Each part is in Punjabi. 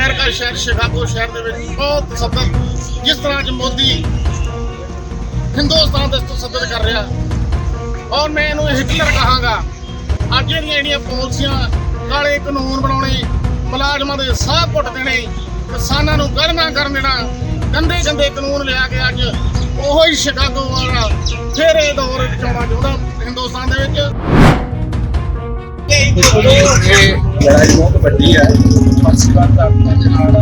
ਅਮਰੀਕਾ ਸ਼ਹਿਰ, ਸ਼ਿਕਾਗੋ ਸ਼ਹਿਰ ਦੇ ਵਿੱਚ ਬਹੁਤ ਸਦਨ ਜਿਸ ਤਰ੍ਹਾਂ ਕਿ ਮੋਦੀ ਹਿੰਦੁਸਤਾਨ ਦੇ ਸਦਨ ਕਰ ਰਿਹਾ। ਔਰ ਮੈਂ ਇਹਨੂੰ ਹਿਟਲਰ ਕਹਾਂਗਾ, ਅੱਜ ਇਹਦੀਆਂ ਜਿਹੜੀਆਂ ਪਾਲਿਸੀਆਂ ਕਾਲੇ ਕਾਨੂੰਨ ਬਣਾਉਣੇ, ਮੁਲਾਜ਼ਮਾਂ ਦੇ ਸਾਹ ਘੁੱਟ ਦੇਣੇ, ਕਿਸਾਨਾਂ ਨੂੰ ਗਲਣਾ ਕਰਨ ਦੇਣਾ ਗੰਦੇ ਗੰਦੇ ਕਾਨੂੰਨ ਲਿਆ ਕੇ ਅੱਜ ਉਹੋ ਹੀ ਸ਼ਿਕਾਗੋ ਵਾਲਾ ਫਿਰ ਇਹ ਦੌਰ ਰਚਾਉਣਾ ਚਾਹੁੰਦਾ ਹਿੰਦੁਸਤਾਨ ਦੇ ਵਿੱਚ। ਇਹ ਲੜਾਈ ਬਹੁਤ ਵੱਡੀ ਹੈ। ਪਾਕਿਸਤਾਨ ਦਾ ਦੇ ਨਾਲ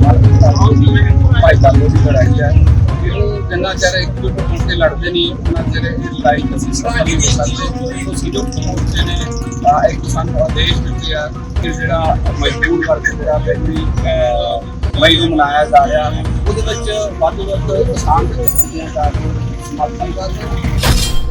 ਭਾਰਤ ਦੀ ਭਾਈ ਤਾਲੋ ਦੀ ਲੜਾਈ ਹੈ ਇਹਨੂੰ ਜਿੰਨਾ ਚਿਰ ਇੱਕ ਹੋ ਕੇ ਲੜਦੇ ਨਹੀਂ ਉਹਨਾਂ ਚਿਰ ਇਹ ਲੜਾਈ ਅਸੀਂ ਸਫਲ ਨਹੀਂ ਹੋ ਸਕਦੇ ਤੋਂ ਸੰਯੁਕਤ ਮੋਰਚੇ ਨੇ ਇੱਕ ਸਾਨੂੰ ਆਦੇਸ਼ ਦਿੱਤੇ ਆ ਕਿ ਜਿਹੜਾ ਮਜ਼ਦੂਰ ਵਰਗ ਜਿਹੜਾ ਪਹਿਲੀ ਮਈ ਨੂੰ ਮਨਾਇਆ ਜਾ ਰਿਹਾ, ਉਹਦੇ ਵਿੱਚ ਵੱਧ ਤੋਂ ਵੱਧ ਕਿਸਾਨ ਦੇ ਜਥੇਬੰਦੀਆਂ ਸਮਰਥਨ ਕਰਦੇ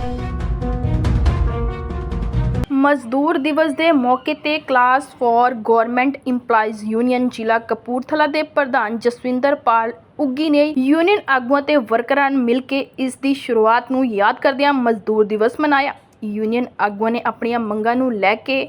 ਮਜ਼ਦੂਰ ਦਿਵਸ ਦੇ ਮੌਕੇ ਤੇ class four government EMPLOYEES union ਜ਼ਿਲ੍ਹਾ ਕਪੂਰਥਲਾ ਦੇ ਪ੍ਰਧਾਨ ਜਸਵਿੰਦਰ ਪਾਲ ਉੱਗੀ ਨੇ ਯੂਨੀਅਨ ਆਗੂਆਂ ਤੇ ਵਰਕਰਾਂ ਨਾਲ ਮਿਲ ਕੇ ਇਸ ਦੀ ਸ਼ੁਰੂਆਤ ਨੂੰ ਯਾਦ ਕਰਦਿਆਂ ਮਜ਼ਦੂਰ ਦਿਵਸ ਮਨਾਇਆ। ਯੂਨੀਅਨ ਆਗੂਆਂ ਨੇ ਆਪਣੀਆਂ ਮੰਗਾਂ ਨੂੰ ਲੈ ਕੇ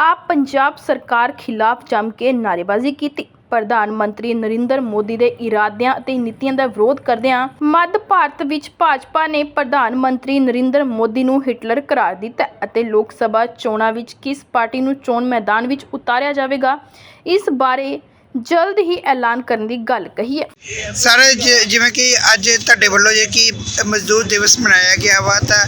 ਆਪ ਪੰਜਾਬ ਸਰਕਾਰ ਖਿਲਾਫ ਜੰਮ ਕੇ ਨਾਅਰੇਬਾਜ਼ੀ ਕੀਤੀ। ਪ੍ਰਧਾਨ ਮੰਤਰੀ ਨਰਿੰਦਰ ਮੋਦੀ ਦੇ ਇਰਾਦਿਆਂ ਅਤੇ ਨੀਤੀਆਂ ਦਾ ਵਿਰੋਧ ਕਰਦਿਆਂ ਮੱਧ ਭਾਰਤ ਵਿੱਚ ਭਾਜਪਾ ਨੇ ਪ੍ਰਧਾਨ ਮੰਤਰੀ ਨਰਿੰਦਰ ਮੋਦੀ ਨੂੰ ਹਿਟਲਰ ਕਰਾਰ ਦਿੱਤਾ ਅਤੇ ਲੋਕ ਸਭਾ ਚੋਣਾਂ ਵਿੱਚ ਕਿਸ ਪਾਰਟੀ ਨੂੰ ਚੋਣ ਮੈਦਾਨ ਵਿੱਚ ਉਤਾਰਿਆ ਜਾਵੇਗਾ, ਇਸ ਬਾਰੇ ਜਲਦ ਹੀ ਐਲਾਨ ਕਰਨ ਦੀ ਗੱਲ ਕਹੀ ਹੈ। ਸਰ ਜ- ਜਿਵੇਂ ਕਿ ਅੱਜ ਤੁਹਾਡੇ ਵੱਲੋਂ ਜੇ ਕਿ ਮਜ਼ਦੂਰ ਦਿਵਸ ਮਨਾਇਆ ਗਿਆ ਵਾ ਤਾਂ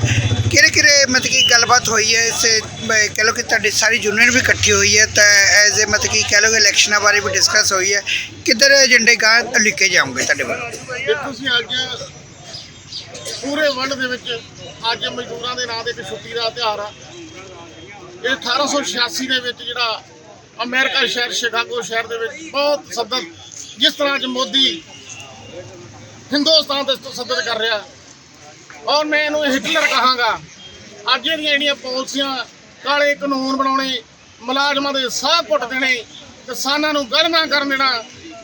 ਕਿਹੜੇ ਕਿਹੜੇ ਮਤਲਬ ਕਿ ਗੱਲਬਾਤ ਹੋਈ ਹੈ ਇਸ ਬ- ਕਹਿ ਲਓ ਕਿ ਤੁਹਾਡੀ ਸਾਰੀ ਯੂਨੀਅਨ ਵੀ ਇਕੱਠੀ ਹੋਈ ਹੈ ਤਾਂ ਐਜ਼ ਏ ਮਤਲਬ ਕਿ ਕਹਿ ਲਓ ਕਿ ਇਲੈਕਸ਼ਨਾਂ ਬਾਰੇ ਵੀ ਡਿਸਕਸ ਹੋਈ ਹੈ ਕਿੱਧਰ ਏਜੰਡੇ ਗਾਂ ਲਿਖੇ ਜਾਓਗੇ ਤੁਹਾਡੇ ਵੱਲੋਂ? ਦੇਖੋ ਤੁਸੀਂ ਅੱਜ ਪੂਰੇ ਵਰਲਡ ਦੇ ਵਿੱਚ ਅੱਜ ਮਜ਼ਦੂਰਾਂ ਦੇ ਨਾਂ ਤੇ ਇੱਕ ਛੁੱਟੀ ਦਾ ਤਿਉਹਾਰ ਆ। ਇਹ 1886 ਦੇ ਵਿੱਚ ਜਿਹੜਾ ਅਮਰੀਕਾ ਸ਼ਹਿਰ, ਸ਼ਿਕਾਗੋ ਸ਼ਹਿਰ ਦੇ ਵਿੱਚ ਬਹੁਤ ਸਦਨ ਜਿਸ ਤਰ੍ਹਾਂ ਕਿ ਮੋਦੀ ਹਿੰਦੁਸਤਾਨ ਦੇ ਸਦਨ ਕਰ ਰਿਹਾ। ਔਰ ਮੈਂ ਇਹਨੂੰ ਹਿਟਲਰ ਕਹਾਂਗਾ, ਅੱਜ ਇਹਦੀਆਂ ਜਿਹੜੀਆਂ ਪਾਲਿਸੀਆਂ ਕਾਲੇ ਕਾਨੂੰਨ ਬਣਾਉਣੇ, ਮੁਲਾਜ਼ਮਾਂ ਦੇ ਸਾਹ ਘੁੱਟ ਦੇਣੇ, ਕਿਸਾਨਾਂ ਨੂੰ ਗਲਣਾ ਕਰਨ ਦੇਣਾ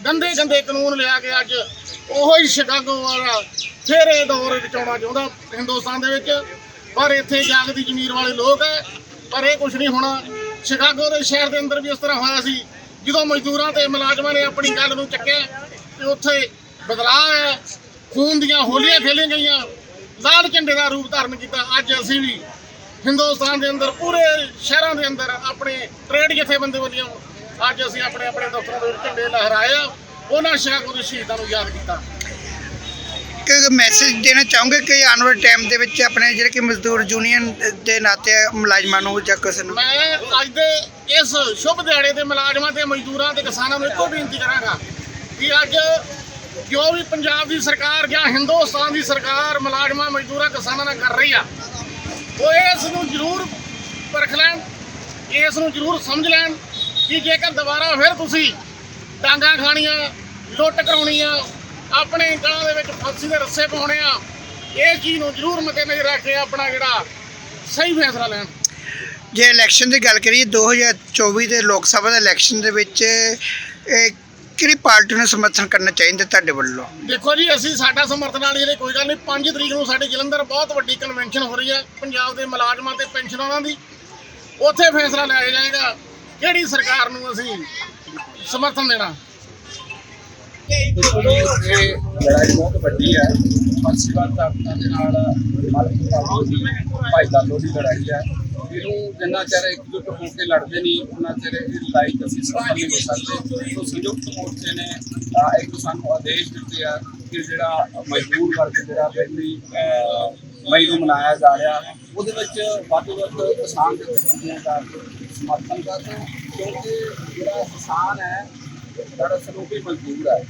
ਗੰਦੇ ਗੰਦੇ ਕਾਨੂੰਨ ਲਿਆ ਕੇ ਅੱਜ ਉਹੋ ਹੀ ਸ਼ਿਕਾਗੋ ਵਾਲਾ ਫਿਰ ਇਹ ਦੌਰ ਰਚਾਉਣਾ ਚਾਹੁੰਦਾ ਹਿੰਦੁਸਤਾਨ ਦੇ ਵਿੱਚ। ਪਰ ਇੱਥੇ ਜਾਗਦੀ ਜ਼ਮੀਰ ਵਾਲੇ ਲੋਕ ਹੈ, ਪਰ ਇਹ ਕੁਝ ਨਹੀਂ ਹੋਣਾ। ਸ਼ਿਕਾਗੋ ਦੇ ਸ਼ਹਿਰ ਦੇ ਅੰਦਰ ਵੀ ਇਸ ਤਰ੍ਹਾਂ ਹੋਇਆ ਸੀ, ਜਦੋਂ ਮਜ਼ਦੂਰਾਂ ਤੇ ਮੁਲਾਜ਼ਮਾਂ ਨੇ ਆਪਣੀ ਗੱਲ ਨੂੰ ਚੱਕਿਆ ਤੇ ਉੱਥੇ ਬਦਲਾਅ ਹੈ ਖੂਨ ਦੀਆਂ ਹੋਲੀਆਂ ਖੇਲੀਆਂ ਗਈਆਂ, ਲਾਲ ਝੰਡੇ ਦਾ ਰੂਪ ਧਾਰਨ ਕੀਤਾ। ਅੱਜ ਅਸੀਂ ਵੀ ਹਿੰਦੁਸਤਾਨ ਦੇ ਅੰਦਰ, ਪੂਰੇ ਸ਼ਹਿਰਾਂ ਦੇ ਅੰਦਰ ਆਪਣੇ ਟ੍ਰੇਡ ਜਥੇਬੰਦੀ ਵੱਲੋਂ ਅੱਜ ਅਸੀਂ ਆਪਣੇ ਆਪਣੇ ਦਫ਼ਤਰਾਂ ਦੇ ਝੰਡੇ ਲਹਿਰਾਏ ਆ। ਉਹਨਾਂ ਸ਼ਹਾਦਤ ਸ਼ਹੀਦਾਂ ਨੂੰ ਯਾਦ ਕੀਤਾ। ਇੱਕ ਮੈਸੇਜ ਦੇਣਾ ਚਾਹੋਗੇ ਕਿ ਆਉਣ ਵਾਲੇ ਟਾਈਮ ਦੇ ਵਿੱਚ ਆਪਣੇ ਜਿਹੜੇ ਕਿ ਮਜ਼ਦੂਰ ਯੂਨੀਅਨ ਦੇ ਨਾਤੇ ਮੁਲਾਜ਼ਮਾਂ ਨੂੰ ਜਾਂ ਕਿਸੇ ਨੂੰ? ਮੈਂ ਅੱਜ ਦੇ ਇਸ ਸ਼ੁਭ ਦਿਹਾੜੇ ਤੇ ਮੁਲਾਜ਼ਮਾਂ ਤੇ ਮਜ਼ਦੂਰਾਂ ਤੇ ਕਿਸਾਨਾਂ ਨੂੰ ਇੱਕੋ ਬੇਨਤੀ ਕਰਾਂਗਾ ਕਿ ਅੱਜ ਜੋ ਵੀ ਪੰਜਾਬ ਦੀ ਸਰਕਾਰ ਜਾਂ ਹਿੰਦੁਸਤਾਨ ਦੀ ਸਰਕਾਰ ਮੁਲਾਜ਼ਮਾਂ, ਮਜ਼ਦੂਰਾਂ, ਕਿਸਾਨਾਂ ਨਾਲ ਕਰ ਰਹੀ ਆ, ਉਹ ਇਸ ਨੂੰ ਜ਼ਰੂਰ ਪਰਖ ਲੈਣ, ਇਸ ਨੂੰ ਜ਼ਰੂਰ ਸਮਝ ਲੈਣ ਕਿ ਜੇਕਰ ਦੁਬਾਰਾ ਫਿਰ ਤੁਸੀਂ ਡਾਂਗਾ ਖਾਣੀਆਂ, ਲੁੱਟ ਕਰਾਉਣੀਆਂ ਆਪਣੇ ਗਲਾਂ ਦੇ ਵਿੱਚ ਫਾਂਸੀ ਦੇ ਰੱਸੇ ਪਾਉਣੇ ਆ। ਇਹ ਚੀਜ਼ ਨੂੰ ਜ਼ਰੂਰ ਮੱਦੇ ਨਜ਼ਰ ਰੱਖ ਕੇ ਆਪਣਾ ਜਿਹੜਾ ਸਹੀ ਫੈਸਲਾ ਲੈਣ। ਜੇ ਇਲੈਕਸ਼ਨ ਦੀ ਗੱਲ ਕਰੀਏ 2024 ਦੇ ਲੋਕ ਸਭਾ ਦੇ ਇਲੈਕਸ਼ਨ ਦੇ ਵਿੱਚ ਇਹ ਕਿਹੜੀ ਪਾਰਟੀ ਨੂੰ ਸਮਰਥਨ ਕਰਨਾ ਚਾਹੀਦਾ ਤੁਹਾਡੇ ਵੱਲੋਂ? ਦੇਖੋ ਜੀ ਅਸੀਂ ਸਾਡਾ ਸਮਰਥਨ ਵਾਲੀ ਇਹਦੇ ਕੋਈ ਗੱਲ ਨਹੀਂ। 5 ਤਰੀਕ ਨੂੰ ਸਾਡੇ ਜਲੰਧਰ ਬਹੁਤ ਵੱਡੀ ਕਨਵੈਨਸ਼ਨ ਹੋ ਰਹੀ ਹੈ ਪੰਜਾਬ ਦੇ ਮੁਲਾਜ਼ਮਾਂ ਤੇ ਪੈਨਸ਼ਨਰਾਂ ਦੀ। ਉੱਥੇ ਫੈਸਲਾ ਲਿਆ ਜਾਏਗਾ ਕਿਹੜੀ ਸਰਕਾਰ ਨੂੰ ਅਸੀਂ ਸਮਰਥਨ ਦੇਣਾ। ਇਹ ਲੜਾਈ ਬਹੁਤ ਵੱਡੀ ਹੈ ਪਾਕਿਸਤਾਨ ਦਾ ਦੇ ਨਾਲ ਭਾਈ ਤਾਲੋ ਦੀ ਲੜਾਈ ਹੈ ਇਹਨੂੰ ਜਿੰਨਾ ਚਿਰ ਇਕਜੁੱਟ ਹੋ ਕੇ ਲੜਦੇ ਨਹੀਂ, ਉਹਨਾਂ ਚਿਰ ਇਹ ਲੜਾਈ ਅਸੀਂ ਸਫਲ ਨਹੀਂ ਹੋ ਸਕਦੇ। ਤੋਂ ਸੰਯੁਕਤ ਮੋਰਚੇ ਨੇ ਇੱਕ ਸਾਨੂੰ ਆਦੇਸ਼ ਦਿੱਤੇ ਆ ਕਿ ਜਿਹੜਾ ਮਜ਼ਦੂਰ ਵਰਗ ਜਿਹੜਾ ਪਹਿਲੀ ਮਈ ਨੂੰ ਮਨਾਇਆ ਜਾ ਰਿਹਾ, ਉਹਦੇ ਵਿੱਚ ਵੱਧ ਵੱਧ ਕਿਸਾਨ ਦੇ ਜਥੇਬੰਦੀਆਂ ਦਾ ਸਮਰਥਨ ਕਰਦੇ। ਕਿਉਂਕਿ ਜਿਹੜਾ ਕਿਸਾਨ ਹੈ ਦਰਅਸਲ ਉਹ ਵੀ ਮਜ਼ਦੂਰ ਹੈ।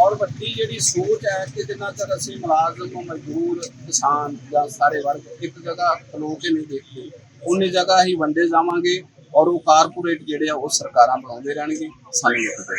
ਔਰ ਵੱਡੀ ਜਿਹੜੀ ਸੋਚ ਹੈ ਕਿ ਜਿੰਨਾ ਚਿਰ ਅਸੀਂ ਮੁਲਾਜ਼ਮ, ਮਜ਼ਦੂਰ, ਕਿਸਾਨ ਜਾਂ ਸਾਰੇ ਵਰਗ ਇੱਕ ਜਗ੍ਹਾ ਖਲੋ ਕੇ ਨਹੀਂ ਦੇਖਦੇ ਉਨੀ ਜਗ੍ਹਾ ਹੀ ਵੰਡੇ ਜਾਵਾਂਗੇ ਔਰ ਉਹ ਕਾਰਪੋਰੇਟ ਜਿਹੜੇ ਆ ਉਹ ਸਰਕਾਰਾਂ ਬਣਾਉਂਦੇ ਰਹਿਣਗੇ। ਸਾਨੂੰ ਨਹੀਂ ਪਤਾ